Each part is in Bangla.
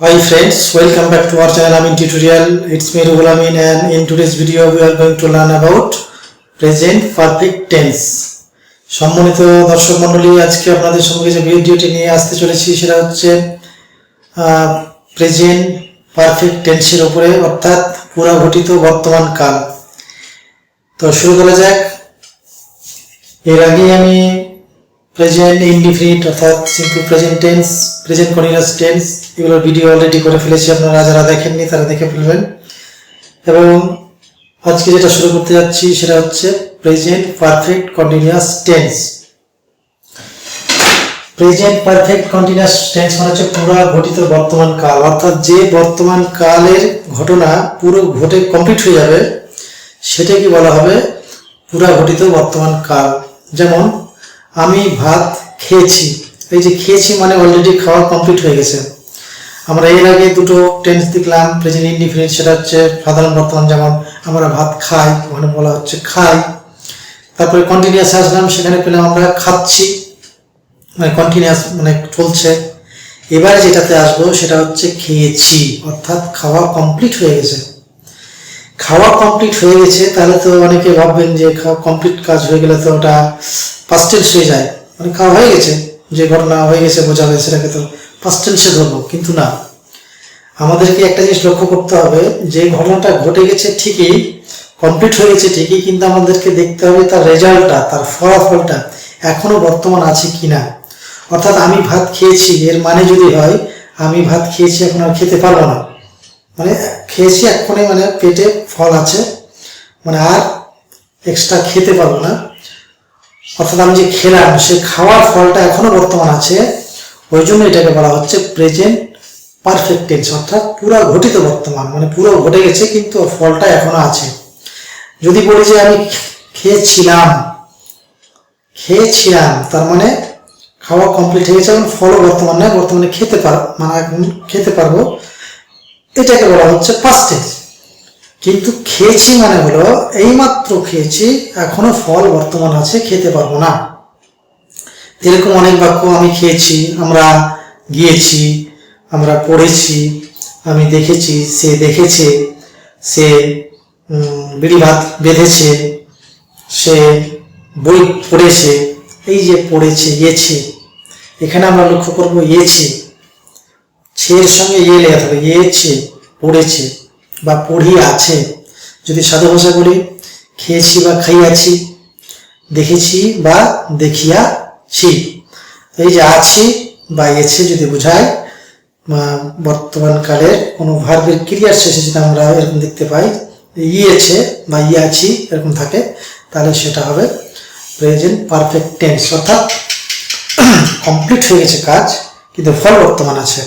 Hi friends, welcome back to our channel Amin tutorial. It's me Ruhul Amin and in today's video we are going to learn about present perfect tense. সম্মানিত দর্শক মণ্ডলী আজকে আপনাদের সঙ্গে যে ভিডিওটি নিয়ে আসতে চলেছি সেটা হচ্ছে প্রেজেন্ট পারফেক্ট টেন্সের উপরে অর্থাৎ পুরা ঘটিত বর্তমান কাল তো শুরু করা যাক এর আগে আমি প্রেজেন্ট ইনডিফিনিট অর্থাৎ simple present tense present continuous tense এগুলোর ভিডিও অলরেডি করে ফেলেছি, আপনারা যারা দেখেননি তারা দেখে ফেলবেন। এবং আজকে যেটা শুরু করতে যাচ্ছি সেটা হচ্ছে present perfect continuous tense present perfect continuous tense মানে হচ্ছে পুরো ঘটিত বর্তমান কাল, অর্থাৎ যে বর্তমান কালের ঘটনা পুরো ঘটে কমপ্লিট হয়ে যাবে, সেটাকে বলা হবে পুরা ঘটিত বর্তমান কাল। যেমন আমি ভাত খেয়েছি। এই যে খেয়েছি মানে অলরেডি খাওয়া কমপ্লিট হয়ে গেছে। আমরা এর আগে দুটো টেন্স দেখলাম প্রেজেন্ট ইনডিফিনিট সেটা হচ্ছে সাধারণ বর্তমান যেমন আমরা ভাত খাই, ওখানে বলা হচ্ছে খাই। তারপরে কন্টিনিউয়াস আসলাম, সেখানে পেলাম আমরা খাচ্ছি। মানে কন্টিনিউয়াস মানে চলছে। এবার যেটাতে আসব সেটা হচ্ছে খেয়েছি, অর্থাৎ খাওয়া কমপ্লিট হয়ে গেছে। খাওয়া কমপ্লিট হয়ে গেছে, তাহলে তো অনেকে ভাববেন যে খাওয়া কমপ্লিট কাজ হয়ে গেলে তো ওটা পাস্টেন্স হয়ে যায়। মানে খাওয়া হয়ে গেছে, যে ঘটনা হয়ে গেছে, বোঝা হয়েছে সেটাকে তো পাস্টেন্সে ধরবো, কিন্তু না। আমাদেরকে একটা জিনিস লক্ষ্য করতে হবে, যে ঘটনাটা ঘটে গেছে ঠিকই কমপ্লিট হয়ে গেছে ঠিকই, কিন্তু আমাদেরকে দেখতে হবে তার রেজাল্টটা, তার ফলাফলটা এখনও বর্তমান আছে কিনা। অর্থাৎ আমি ভাত খেয়েছি, এর মানে যদি হয়, আমি ভাত খেয়েছি, এখন আর খেতে পারব না। মানে খেয়েছি এক্ষুনি মানে পেটে ফল আছে। মানে আর এক্সট্রা খেতে পারব না। অর্থাৎ আমি যে খেলাম সেই খাওয়ার ফলটা এখনও বর্তমান আছে। ওই জন্য এটাকে বলা হচ্ছে প্রেজেন্ট পারফেক্ট টেন্স অর্থাৎ পুরো ঘটিত বর্তমান। মানে পুরো ঘটে গেছে, কিন্তু ফলটা এখনও আছে। যদি বলি যে আমি খেয়েছিলাম খেয়েছিলাম, তার মানে খাওয়া কমপ্লিট হয়ে গেছে, এখন ফলও বর্তমান নয়, বর্তমানে খেতে পার মানে খেতে পারব। এটাকে বলা হচ্ছে পাস্টেন্স কিন্তু খেয়েছি মানে হলো এইমাত্র খেয়েছি, এখনও ফল বর্তমান আছে, খেতে পারব না। এরকম অনেক বাক্য আমি খেয়েছি, আমরা গিয়েছি, আমরা পড়েছি, আমি দেখেছি, সে দেখেছে, সে বিড়ি ভাত বেঁধেছে, সে বই পড়েছে, এই যে পড়েছে, ইয়েছে, এখানে আমরা লক্ষ্য করব ইয়েছে। ছের সঙ্গে ইয়ে লেখা থাকবে ইয়েছে পড়েছে বা পড়িয়ে আছে, যদি সাধু ভাষা বলি, খেয়েছি বা খাইয়াছি, দেখেছি বা দেখিয়াছি, এই যে আছি বা এছে যদি বোঝায় বর্তমান কালের কোনো ভার্বের ক্রিয়ার শেষে যদি আমরা এরকম দেখতে পাই ইয়েছে বা ইয়াছি এরকম থাকে, তাহলে সেটা হবে প্রেজেন্ট পারফেক্ট টেন্স অর্থাৎ কমপ্লিট হয়ে গেছে কাজ, কিন্তু ফল বর্তমান আছে।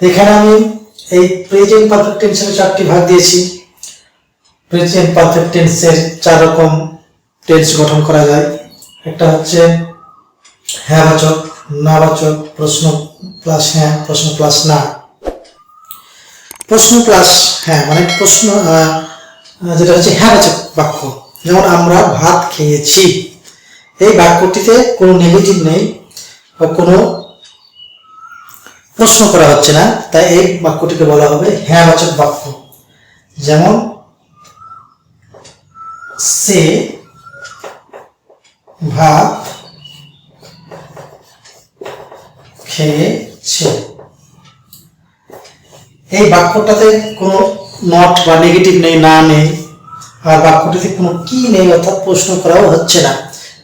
এখানে আমি এই প্রেজেন্ট পারফেক্ট টেন্সের চারটি ভাগ দিয়েছি। প্রেজেন্ট পারফেক্ট টেন্সের চার রকম টেন্স গঠন করা যায়। একটা হচ্ছে হ্যাঁ বাচক, না বাচক, প্রশ্ন প্লাস হ্যাঁ প্রশ্ন প্লাস না। প্রশ্ন প্লাস হ্যাঁ মানে প্রশ্ন যেটা হচ্ছে হ্যাঁ বাচক বাক্য। যেমন আমরা ভাত খেয়েছি। এই বাক্যটিতে কোনো নেগেটিভ নেই বা কোনো প্রশ্ন করা হচ্ছে না। তাই এই বাক্যটিকে বলা হবে হ্যাঁ বাচক বাক্য। যেমন, সে ভাত খেয়েছে। এই বাক্যটাতে কোনো নট বা নেগেটিভ নেই, না নেই, আর বাক্যটিতে কোনো কি নেই অর্থাৎ প্রশ্ন করাও হচ্ছে না।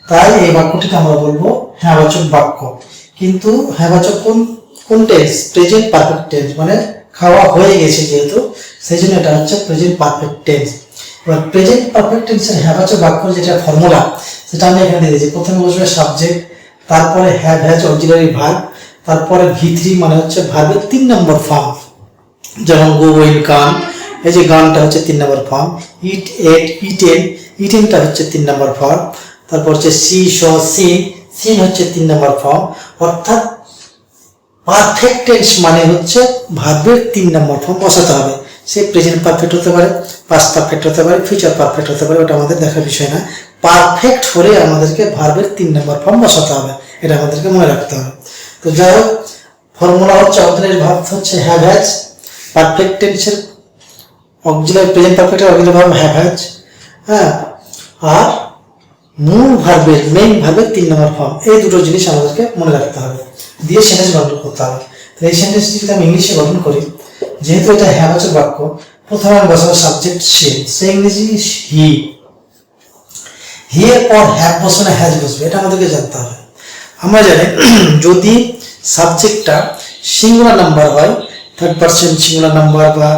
তাই এই বাক্যটিকে আমরা বলব হ্যাঁবাচক বাক্য। কিন্তু হ্যাঁবাচক কোন? কোন টেন্স প্রেজেন্ট পারফেক্ট টেন্স মানে খাওয়া হয়ে গেছে যেহেতু, সেই জন্য এটা হচ্ছে প্রেজেন্ট পারফেক্ট টেন্স এবার প্রেজেন্ট পারফেক্ট টেন্সের হ্যাঁবাচক বাক্য যেটা ফর্মুলা সেটা আমি এখানে দিয়েছি। প্রথমে বসবে সাবজেক্ট তারপরে হ্যাভ হ্যাজ অক্সিলারি ভার্ব তারপরে ভি থ্রি মানে হচ্ছে ভার্বের তিন নম্বর ফর্ম যেমন গো উইন গান এই যে গানটা হচ্ছে তিন নম্বর ফর্ম ইট এট ইটেন ইটেনটা হচ্ছে তিন নম্বর ফর্ম তারপর হচ্ছে সি স সিন সিন হচ্ছে তিন নম্বর ফর্ম অর্থাৎ পারফেক্ট টেন্স মানে হচ্ছে ভার্বের তিন নম্বর ফর্ম বসাতে হবে। সে প্রেজেন্ট পারফেক্ট হতে পারে পাস্ট পারফেক্ট হতে পারে ফিউচার পারফেক্ট হতে পারে, ওটা আমাদের দেখার বিষয় না। পারফেক্ট হলে আমাদেরকে ভার্বের তিন নম্বর ফর্ম বসাতে হবে, এটা আমাদেরকে মনে রাখতে হবে। তো যাই হোক ফর্মুলা হচ্ছে অক্সিলারি ভার্ব হচ্ছে হ্যাভ হ্যাজ পারফেক্ট টেন্সের অক্সিলারি প্রেজেন্ট পারফেক্টের অক্সিলারি ভার্ব হ্যাভ হ্যাজ হ্যাঁ আর মূল ভার্বের মেইন ভার্বের তিন নম্বর ফর্ম এই দুটো জিনিস আমাদেরকে মনে রাখতে হবে। দিয়ে সেন্টেন্স গঠন করতে হবে। তো এই সেন্টেন্সটি যদি আমি ইংলিশে গঠন করি, যেহেতু এটা হ্যাঁ হচ্ছে বাক্য, প্রথমে আমি বসাবো সাবজেক্ট সে সে ইংরেজি হি হি এর পর হ্যাভ বসবে না হ্যাজ বসবে, এটা আমাদেরকে জানতে হবে। আমরা জানি, যদি সাবজেক্টটা সিঙ্গুলার নাম্বার হয় থার্ড পার্সন সিঙ্গুলার নাম্বার বা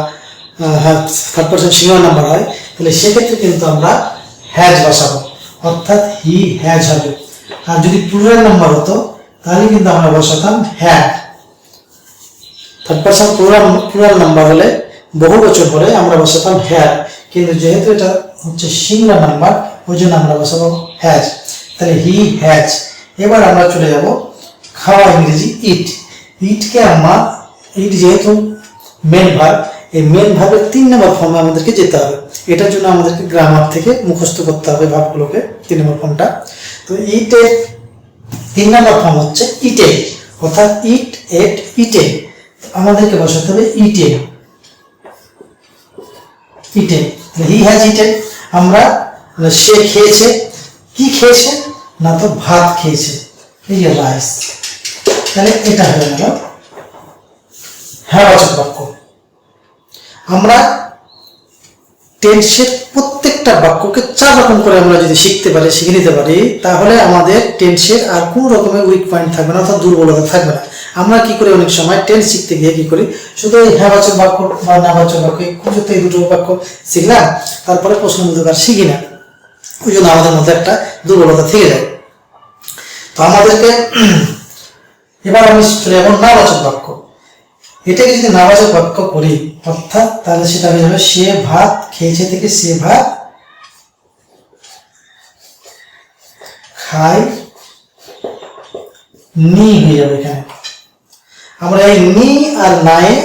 থার্ড পার্সন সিঙ্গুলার নাম্বার হয়, তাহলে সেক্ষেত্রে কিন্তু আমরা হ্যাজ বসাবো। অর্থাৎ হি হ্যাজ হবে। আর যদি প্লুরাল নাম্বার হতো তাহলে কিন্তু আমরা বসাতাম had third person plural number হলে বহু বছর পরে আমরা বসাতাম হ্যাড কিন্তু যেহেতু এটা হচ্ছে সিঙ্গুলার নাম্বার ওই জন্য আমরা বসাবো হ্যাজ তাহলে হি হ্যাজ এবার আমরা চলে যাব খাওয়া ইংরেজি ইট। ইটকে আমরা, ইট যেহেতু মেন ভাগ এই মেন ভাগের তিন নম্বর ফর্মে আমাদেরকে যেতে হবে। এটার জন্য আমাদেরকে গ্রামার থেকে মুখস্থ করতে হবে ভাবগুলোকে তিন নম্বর ফর্মটা তো ইটের তিন নম্বর ফর্ম হচ্ছে ইটে। অর্থাৎ ইট এট ইটে। আমাদেরকে বসাতে হবে ইটে। ইটেন হি হ্যাজ ইটেন আমরা সে খেয়েছে। কি খেয়েছে? না তো ভাত খেয়েছে। এই যে রাইস। তাহলে এটা হয়ে গেল হ্যাঁ বাচক বাক্য। আমরা টেন্সের প্রত্যেকটা বাক্যকে চার রকম করে আমরা যদি শিখতে পারি, শিখে নিতে পারি, তাহলে আমাদের টেন্সের আর কোনো রকমের উইক পয়েন্ট থাকবে না, অর্থাৎ দুর্বলতা থাকবে না। আমরা কি করি অনেক সময় টেন্স শিখতে গিয়ে কি করি? শুধু এই হ্যাঁ বাচক বাক্য বা না বাচক বাক্য, এই খুঁজে এই দুটো বাক্য শিখলাম, তারপরে প্রশ্ন আর শিখি না? ওই জন্য আমাদের মধ্যে একটা দুর্বলতা থেকে যায়। তো আমাদেরকে এবার আমি চলে যাব নাবাচক বাক্য। এটাকে যদি নাবাচক বাক্য করি, অর্থাৎ তাহলে সেটা হয়ে যাবে, সে ভাত খেয়েছে থেকে সে ভাত খাই নি হয়ে যাবে এখানে। আমরা এই নি আর নায়ে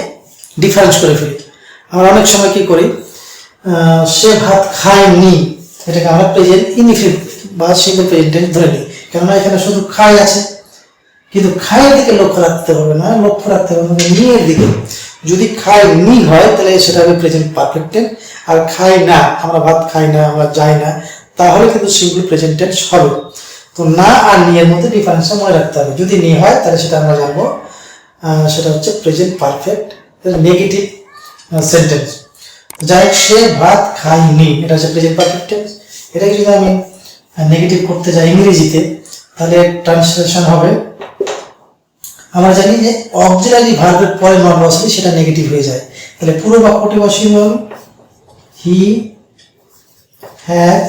ডিফারেন্স করে ফেলি। আমরা অনেক সময় কি করি সে ভাত খায় খায়নি এটাকে আমরা প্রেজেন্ট ইনফিনিট বা সিঙ্গেল প্রেজেন্ট ধরে নিই। কেননা এখানে শুধু খাই আছে। কিন্তু খায়ের দিকে লক্ষ্য রাখতে হবে না, লক্ষ্য রাখতে হবে আমাদের নিয়ের দিকে। যদি খাই নি হয়, তাহলে সেটা হবে প্রেজেন্ট পারফেক্ট আর খাই না, আমরা ভাত খাই না, আমরা যাই না, তাহলে কিন্তু সিম্পল প্রেজেন্ট টেন্স হবে। তো না আর নিয়ের মধ্যে ডিফারেন্সটা মনে রাখতে হবে। যদি নি হয়, তাহলে সেটা আমরা জানব সেটা হচ্ছে প্রেজেন্ট পারফেক্ট নেগেটিভ সেন্টেন্স যাই সে ভাত খায়নি এটা হচ্ছে প্রেজেন্ট পারফেক্ট টেন্স এটাকে যদি আমি নেগেটিভ করতে যাই ইংরেজিতে, তাহলে ট্রান্সলেশন হবে আমরা জানি যে অক্সিলারি ভার্বের পরে নট বসলে সেটা নেগেটিভ হয়ে যায়। তাহলে পুরো বাক্যটি বসিয়ে বল he has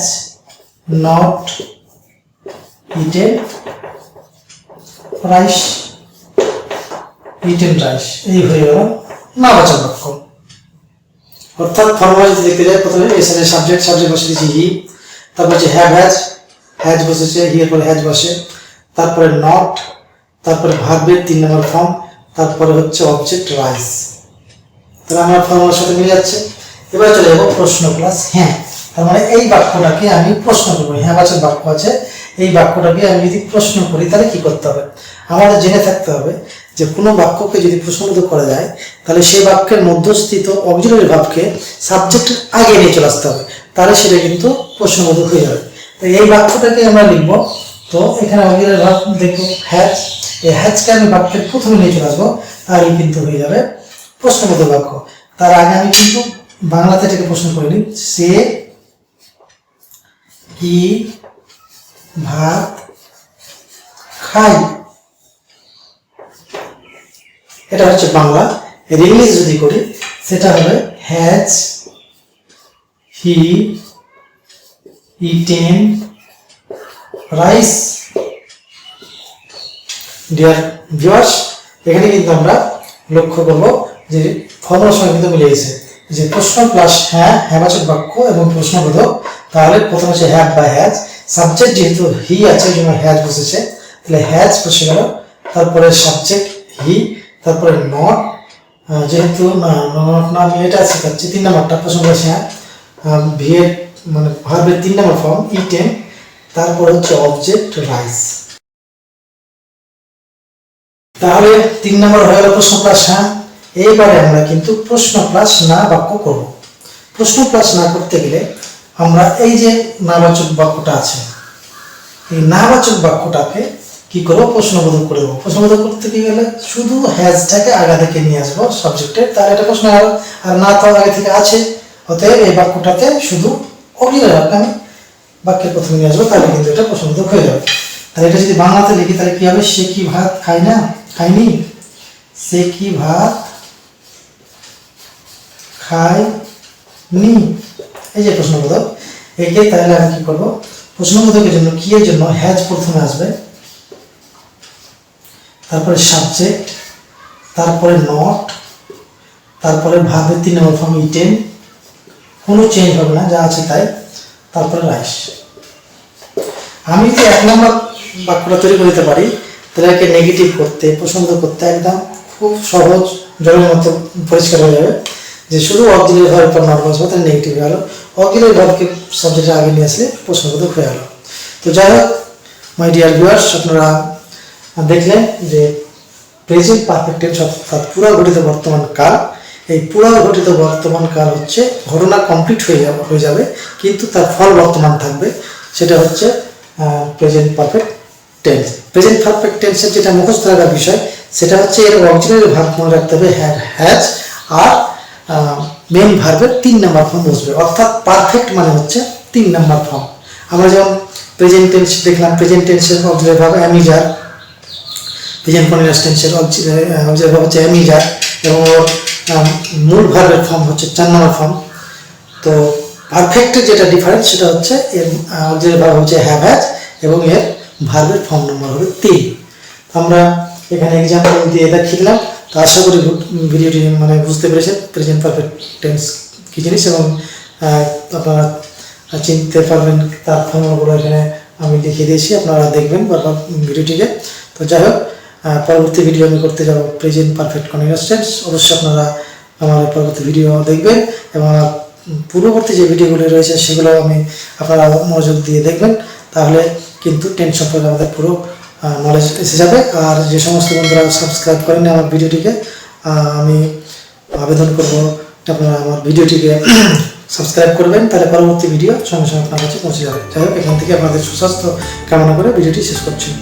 not eaten rice eaten rice এই হয়ে গেল নাবাচক বাক্য। অর্থাৎ ফর্মুলা যদি দেখতে যাই, প্রথমে এসএন সাবজেক্ট সাবজেক্ট বসে দিয়েছি হি তারপর হচ্ছে হ্যাভ হ্যাজ হ্যাজ বসেছে হি এর পরে হ্যাজ বসে, তারপরে নট তারপরে ভার্বের তিন নম্বর ফর্ম তারপরে হচ্ছে অবজেক্ট রাইস তাহলে আমার ফর্মুলার সাথে মিলে যাচ্ছে। এবার চলে যাব প্রশ্ন প্লাস হ্যাঁ তার মানে এই বাক্যটাকে আমি প্রশ্ন করব। হ্যাঁ বাচ্চার বাক্য আছে। এই বাক্যটাকে আমি যদি প্রশ্ন করি, তাহলে কি করতে হবে? আমাদের জেনে থাকতে হবে যে কোনো বাক্যকে যদি প্রশ্নবোধ করা যায়, তাহলে সেই বাক্যের মধ্যস্থিত অক্সিলারি ভাবকে সাবজেক্টের আগে নিয়ে চলে আসতে হবে। তাহলে সেটা কিন্তু প্রশ্নবোধক হয়ে যাবে। তো এই বাক্যটাকে আমরা লিখব। তো এখানে অক্সিলারি ভাব দেখব। হ্যাজ এই হ্যাজকে আমি বাক্যের প্রথমে নিয়ে চলে আসব তাহলে কিন্তু হয়ে যাবে প্রশ্নবোধক বাক্য। তার আগে আমি কিন্তু বাংলাতে এটাকে প্রশ্ন করে নিই। সে, কি, ভাত খাই এটা হচ্ছে বাংলা। ইংলিশ যদি করি, সেটা হবে has he eaten rice dear viewers এখানে কিন্তু আমরা লক্ষ্য করব যে ফর্মুলার সঙ্গে কিন্তু মিলে গেছে। যে প্রশ্ন প্লাস হ্যাঁ হ্যাবাচক বাক্য এবং প্রশ্নবোধক, তাহলে প্রথমে হচ্ছে হ্যাভ বা হ্যাজ সাবজেক্ট যেহেতু হি আছে, এই জন্য হ্যাজ বসেছে। তাহলে হ্যাজ বসে গেল। তারপরে সাবজেক্ট হি তারপরে নট যেহেতু নট না এটা শেখাচ্ছি তিন নম্বরটা প্রশ্ন বলেছে হ্যাঁ। ভিএর মানে ভার্বের তিন নম্বর ফর্ম ইটেন তারপরে হচ্ছে অবজেক্ট রাইস তাহলে তিন নম্বর হয়ে গেল প্রশ্ন প্লাস হ্যাঁ? এইবারে আমরা কিন্তু প্রশ্ন প্লাস না বাক্য করব। প্রশ্ন প্লাস না করতে গেলে আমরা এই যে নাবাচক বাক্যটা আছে, এই নাবাচক বাক্যটাকে কি করব? প্রশ্নবোধক করে দেবো। প্রশ্নবোধক করতে কি গেলে? শুধু হ্যাজটাকে আগা থেকে নিয়ে আসব সাবজেক্টের তার এটা প্রশ্ন আর না তো আগে থেকে আছে। অতএব এই বাক্যটাতে শুধু অগ্নির আমি। বাক্যের প্রথমে নিয়ে আসব, তাহলে কিন্তু এটা প্রশ্নবোধক হয়ে যাবে। তাহলে এটা যদি বাংলাতে লিখি, তাহলে কি হবে? সে কি ভাত খায় না? খায়নি সে কি ভাত খায় নি এই যে প্রশ্নবোধক, একে তাহলে আমি কি করব? প্রশ্নবোধকের জন্য কি এর জন্য হ্যাজ প্রথমে আসবে? তারপরে সাবজেক্ট তারপরে নট তারপরে ভাবের তিন নম্বর ফর্ম ইটেন কোনো চেঞ্জ হবে না, যা আছে তাই। তারপরে রাইস আমি যদি এক নম্বর বাক্যটা তৈরি করে দিতে পারি। একে নেগেটিভ করতে, পছন্দ করতে একদম খুব সহজ, জলের মতো পরিষ্কার হয়ে যাবে। যে শুধু অগিলের ঘরের পর নট বসবো তাহলে নেগেটিভ হয়ে গেলো। অগিলের ঘরকে সাবজেক্টে আগে নিয়ে আসলে প্রশ্নবোধক হয়ে গেলো। তো যাই হোক মাই ডিয়ার ভিউয়ার্স আপনারা দেখলেন যে প্রেজেন্ট পারফেক্ট টেন্স অর্থাৎ পুরা ঘটিত বর্তমান কাল, এই পুরা ঘটিত বর্তমান কাল হচ্ছে ঘটনা কমপ্লিট হয়ে যাবে হয়ে যাবে, কিন্তু তার ফল বর্তমান থাকবে। সেটা হচ্ছে present perfect tense present perfect টেন্সের যেটা মুখস্থ রাখার বিষয়, সেটা হচ্ছে এর অক্সিলারি ভার্ব মনে রাখতে হবে হ্যাড হ্যাজ আর মেন ভার্বের তিন নাম্বার ফর্ম বসবে। অর্থাৎ পারফেক্ট মানে হচ্ছে তিন নাম্বার ফর্ম আমরা যেমন প্রেজেন্ট টেন্স দেখলাম প্রেজেন্ট টেন্সের auxiliary verb am is are present continuous টেন্সের অক্সিলারি ভার্ব হচ্ছে অ্যামিজার এবং ওর মূল ভার্বের ফর্ম হচ্ছে চার নম্বর ফর্ম তো পারফেক্টের যেটা ডিফারেন্স সেটা হচ্ছে এর অক্সিলারি ভার্ব হচ্ছে হ্যাভ হ্যাজ এবং এর ভার্বের ফর্ম নম্বর হবে তিন। আমরা এখানে এক্সাম্পল দিয়ে দেখিয়ে দিলাম তো আশা করি ভিডিওটি মানে বুঝতে পেরেছেন। প্রেজেন্ট পারফেক্ট টেন্স কী জিনিস এবং আপনারা চিনতে পারবেন তার ফর্মগুলো এখানে আমি দেখিয়ে দিয়েছি। আপনারা দেখবেন বারবার ভিডিওটিকে। তো যাই হোক পরবর্তী ভিডিও আমি করতে যাব প্রেজেন্ট পারফেক্ট কন্টিনিউয়াস টেন্স অবশ্যই আপনারা আমার পরবর্তী ভিডিও দেখবেন এবং পূর্ববর্তী যে ভিডিওগুলি রয়েছে সেগুলো আমি আপনারা মনোযোগ দিয়ে দেখবেন। তাহলে কিন্তু টেনশন সম্পর্কে আমাদের পুরো নলেজ এসে যাবে। আর যে সমস্ত বন্ধুরা সাবস্ক্রাইব করেন আমার ভিডিওটিকে আমি আবেদন করব আপনারা আমার ভিডিওটিকে সাবস্ক্রাইব করবেন, তাহলে পরবর্তী ভিডিও সঙ্গে সঙ্গে আপনার কাছে পৌঁছে যাবে। যাই হোক, এখান থেকে আপনাদের সুস্বাস্থ্য কামনা করে ভিডিওটি শেষ করছি।